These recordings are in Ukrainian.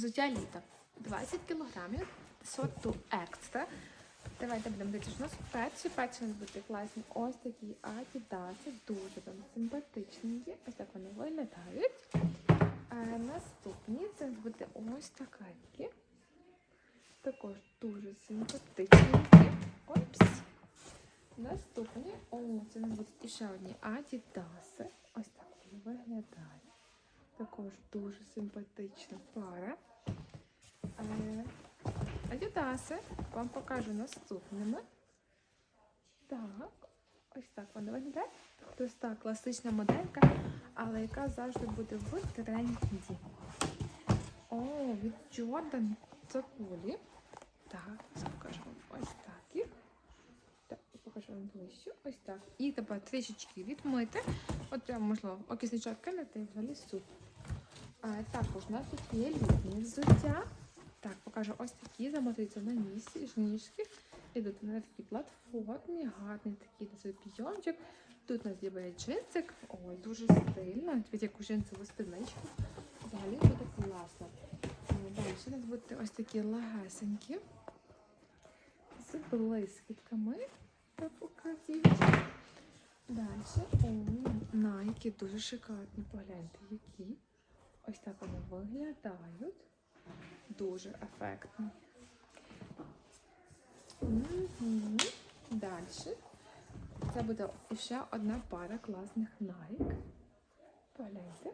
Взуття літа 20 кілограмів сорту екстра. Давайте будемо дивитися, що у нас перші перші у нас будуть класні ось такі адідаси, дуже там симпатичні. є. Ось так вони виглядають. А наступні це буде ось такенькі. Також дуже симпатичні. Опс. Наступні, о, це будуть іще одні адідаси. Ось так вони виглядають. Також дуже симпатична пара. Е, вам покажу наступними. Так, ось так вони виглядають. Тобто так, класична моделька, але яка завжди буде в тренді. О, від Jordan це кулі. Так, покажу вам ось так. Так, покажу вам ближче. Ось так. І тепер трішечки відмити. От прямо, можливо, окисничок кинути і взагалі супер. А, також у нас тут є літні взуття. Так, покажу ось такі, замотуються на місці, жніжки. Ідуть на такі платформі, гарний такий цей підйомчик. Тут у нас є джинсик. Ой, дуже стильно. Під яку джинсову спідничку. Взагалі буде класно. Е, Далі у нас будуть ось такі лагесенькі. З блискітками. Покажіть. Далі. О, найки дуже шикарні. Погляньте, які. Ось так вони виглядають. Дуже ефектно. Угу. Далі. Це буде ще одна пара класних Nike. Погляньте.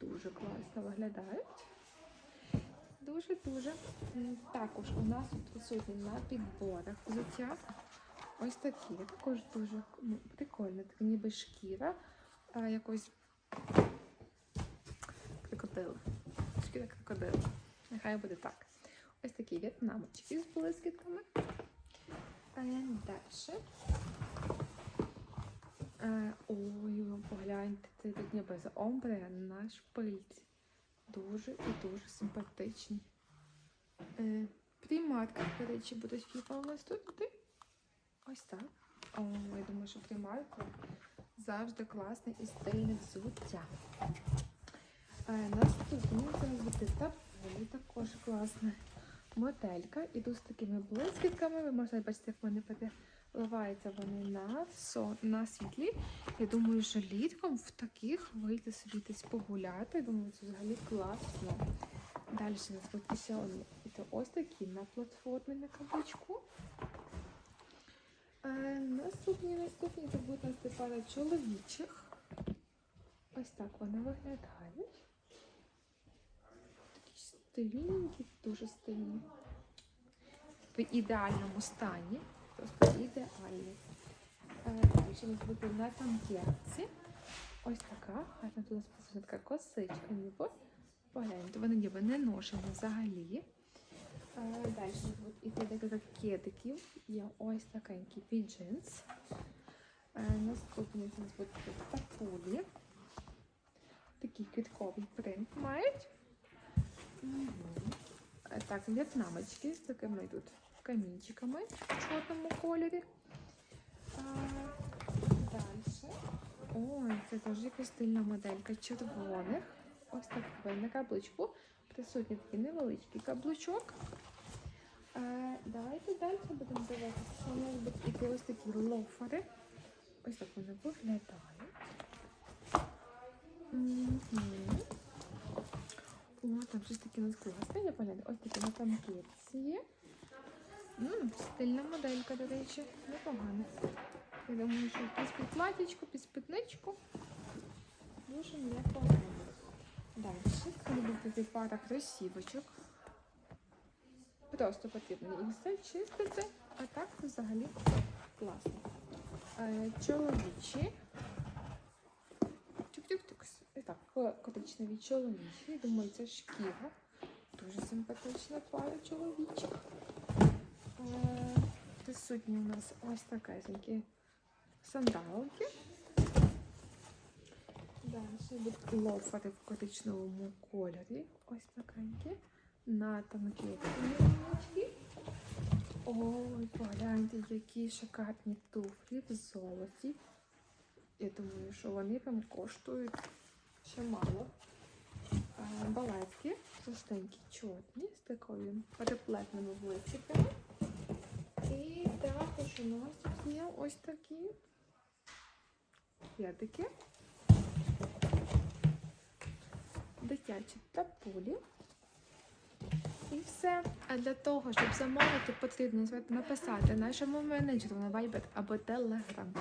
Дуже класно виглядають. Дуже-дуже. Також у нас тут присутні на підборах взуття. Ось такі. Також дуже ну, прикольно. Така ніби шкіра а, якось крокодила. Шкіра крокодила. Нехай буде так. Ось такі в'єтнамочки з блискітками. Далі. Е, Ой, погляньте, це тут ніби з омбре на шпильці. Дуже і дуже симпатичні. Е, Приматки, до речі, фіфа у нас тут. Ось так. О, я думаю, що приматка завжди класне і стильне взуття. Е, Наступний це буде таполі, також класна моделька. Іду з такими блискітками. Ви можете бачити, як вони переливаються вони на, со, на світлі. Я думаю, що літком в таких вийти собі десь погуляти. Я думаю, це взагалі класно. Далі у нас буде ще одні. Ось такі на платформі на каблучку. Е, наступні, наступні це будуть нас пара чоловічих. Ось так вони виглядають. Стильненькі, дуже стильні. В ідеальному стані. Просто ідеальні. Е, Далі у нас буде на танкерці. Ось така. Гарна тут у нас така косичка. Погляньте, вони ніби не ношені взагалі. Е, Далі іти декілька кедиків. Є ось такенький піджинс. Е, Наступний у нас буде такулі. Такий квітковий принт мають. Е, Так, в'єтнамочки з такими тут камінчиками в чорному кольорі. Далі. Ой, це теж якась стильна моделька червоних. Ось так на каблучку. Присутній такий невеличкий каблучок. Е, давайте далі будемо дивитися. Будуть іти ось такі лофери. Ось так вони виглядають. Мгм. О, там щось таке класне, я погляну. Ось такі на. М, Стильна моделька, до речі, непогана. Я думаю, що під платічку, під спідничку. Дуже непогано. Далі, буде пара кросівочок. Просто потрібно їх зачистити, а так взагалі класно. Е, чоловічі. І так, ко- чоловічі. Думаю, це шкіра. Дуже симпатична пара чоловічих. Е, Присутні у нас ось такесенькі сандалки. Далі будуть лофери в коричневому кольорі. Ось такенькі. На танкетки невеличкі. Ой, погляньте, які шикарні туфлі в золоті. Я думаю, що вони там коштують ще мало. е, балетки, простенькі, чорні, з такою переплетеними висіками. І також у нас тут є ось такі кедики. Дитячі тапулі. І все. А для того, щоб замовити, потрібно написати нашому менеджеру на Viber або Telegram.